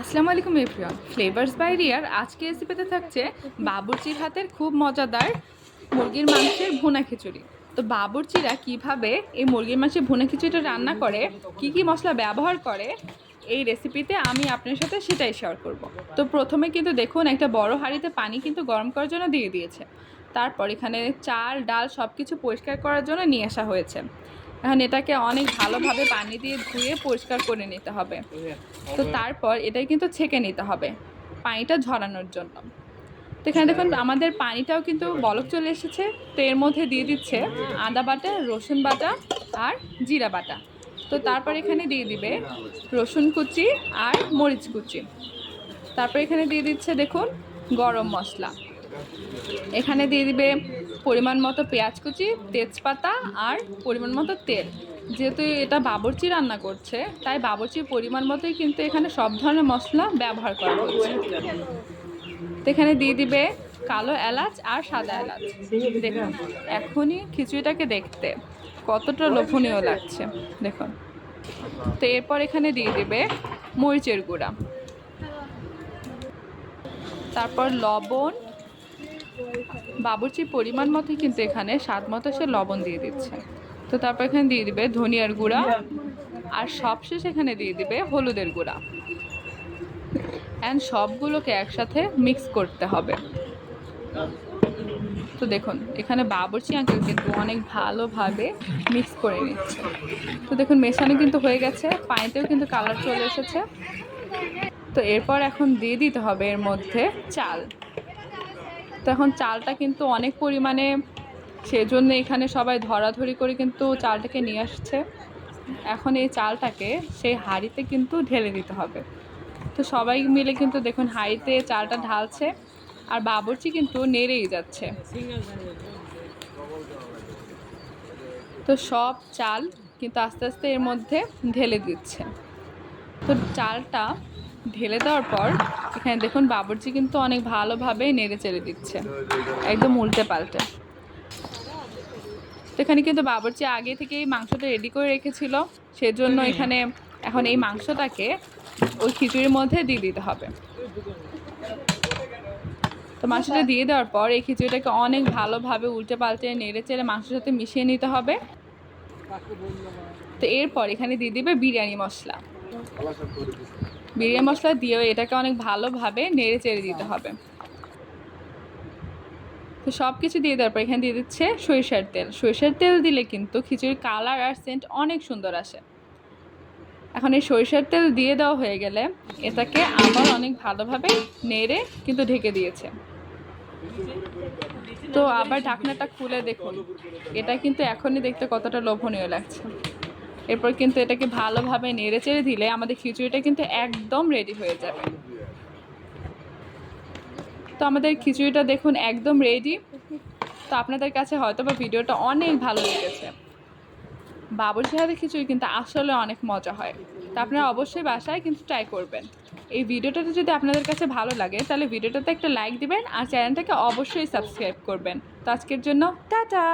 আসসালামু আলাইকুম, everyone. Flavours by রিয়ার আজকে রেসিপিতে থাকছে বাবুর্চির হাতের খুব মজাদার মুরগির মাংসের ভুনা খিচুড়ি। তো বাবুর্চিরা কীভাবে এই মুরগির মাংসের ভুনা খিচুড়িটা রান্না করে, কি কি মশলা ব্যবহার করে, এই রেসিপিতে আমি আপনার সাথে সেটাই শেয়ার করব। তো প্রথমে কিন্তু দেখুন, একটা বড় হাঁড়িতে পানি কিন্তু গরম করার জন্য দিয়ে দিয়েছে। তারপর এখানে চাল, ডাল সব কিছু পরিষ্কার করার জন্য নিয়ে আসা হয়েছে। এখন এটাকে অনেক ভালোভাবে পানি দিয়ে ধুয়ে পরিষ্কার করে নিতে হবে। তো তারপর এটাই কিন্তু ছেঁকে নিতে হবে পানিটা ঝরানোর জন্য। তো এখানে দেখুন আমাদের পানিটাও কিন্তু বলক চলে এসেছে। তো এর মধ্যে দিয়ে দিচ্ছে আদা বাটা রসুন বাটা আর জিরা বাটা। তো তারপর এখানে দিয়ে দিবে রসুন কুচি আর মরিচ কুচি। তারপর এখানে দিয়ে দিচ্ছে দেখুন গরম মশলা। এখানে দিয়ে দিবে পরিমাণ মতো পেঁয়াজ কুচি, তেজপাতা আর পরিমাণ মতো তেল। যেহেতু এটা বাবরচি রান্না করছে, তাই বাবরচির পরিমাণ মতোই কিন্তু এখানে সব ধরনের মশলা ব্যবহার করা হচ্ছে। তো এখানে দিয়ে দিবে কালো এলাচ আর সাদা এলাচ। দেখুন, এখনই খিচুড়িটাকে দেখতে কতটা লোভনীয় লাগছে। দেখুন, তো এরপর এখানে দিয়ে দিবে মরিচের গুঁড়া। তারপর লবণ বাবুর্চির পরিমাণ মতোই কিন্তু এখানে স্বাদ মতো সে লবণ দিয়ে দিচ্ছে। তো তারপর এখানে দিয়ে দিবে ধনিয়ার গুঁড়া আর সবশেষ এখানে দিয়ে দিবে হলুদের গুঁড়া। অ্যান্ড সবগুলোকে একসাথে মিক্স করতে হবে। তো দেখুন, এখানে বাবুর্চি আঙ্কেল কিন্তু অনেক ভালোভাবে মিক্স করে নিচ্ছে। তো দেখুন, মেশানো কিন্তু হয়ে গেছে, পানিতেও কিন্তু কালার চলে এসেছে। তো এরপর এখন দিয়ে দিতে হবে এর মধ্যে চাল। তো এখন চালটা কিন্তু অনেক পরিমাণে সেজন্য এখানে সবাই ধরাধরি করে কিন্তু চালটাকে নিয়ে আসছে। এখন এই চালটাকে সেই হাঁড়িতে কিন্তু ঢেলে দিতে হবে। তো সবাই মিলে কিন্তু দেখুন হাঁড়িতে চালটা ঢালছে আর বাবরচি কিন্তু নেড়েই যাচ্ছে। তো সব চাল কিন্তু আস্তে আস্তে এর মধ্যে ঢেলে দিচ্ছে। তো চালটা ঢেলে দেওয়ার পর এখানে দেখুন বাবরচি কিন্তু অনেক ভালোভাবে নেড়ে চেড়ে দিচ্ছে। একদম উল্টে পাল্টে। তো এখানে কিন্তু বাবরচি আগে থেকেই মাংসটা রেডি করে রেখেছিল। সেজন্য এখানে এখন এই মাংসটাকে ওই খিচুড়ির মধ্যে দিয়ে দিতে হবে। তো মাংসটা দিয়ে দেওয়ার পর এই খিচুড়িটাকে অনেক ভালোভাবে উল্টে পাল্টে নেড়ে চেড়ে মাংসের সাথে মিশিয়ে নিতে হবে। তো এরপর এখানে দিয়ে দিবে বিরিয়ানি মশলা। বিরিয়ানি মশলা দিয়েও এটাকে অনেক ভালোভাবে নেড়ে চেড়ে দিতে হবে। তো সব কিছু দিয়ে দেওয়ার পর এখানে দিয়ে দিচ্ছে সরিষার তেল। সরিষার তেল দিলে কিন্তু খিচুড়ির কালার আর সেন্ট অনেক সুন্দর আসে। এখন এই সরিষার তেল দিয়ে দেওয়া হয়ে গেলে এটাকে আবার অনেক ভালোভাবে নেড়ে কিন্তু ঢেকে দিয়েছে। তো আবার ঢাকনাটা খুলে দেখুন। এটা কিন্তু এখনই দেখতে কতটা লোভনীয় লাগছে। এরপর কিন্তু এটাকে ভালোভাবে নেড়ে চেড়ে দিলে আমাদের খিচুড়িটা কিন্তু একদম রেডি হয়ে যাবে। তো আমাদের খিচুড়িটা দেখুন একদম রেডি তো আপনাদের কাছে হয়তো বা ভিডিওটা অনেক ভালো লেগেছে। বাবুর্চি হাতের খিচুড়ি কিন্তু আসলে অনেক মজা হয়। তো আপনারা অবশ্যই বাসায় কিন্তু ট্রাই করবেন। এই ভিডিওটাতে যদি আপনাদের কাছে ভালো লাগে, তাহলে ভিডিওটাতে একটা লাইক দিবেন আর চ্যানেলটাকে অবশ্যই সাবস্ক্রাইব করবেন। তো আজকের জন্য টাটা!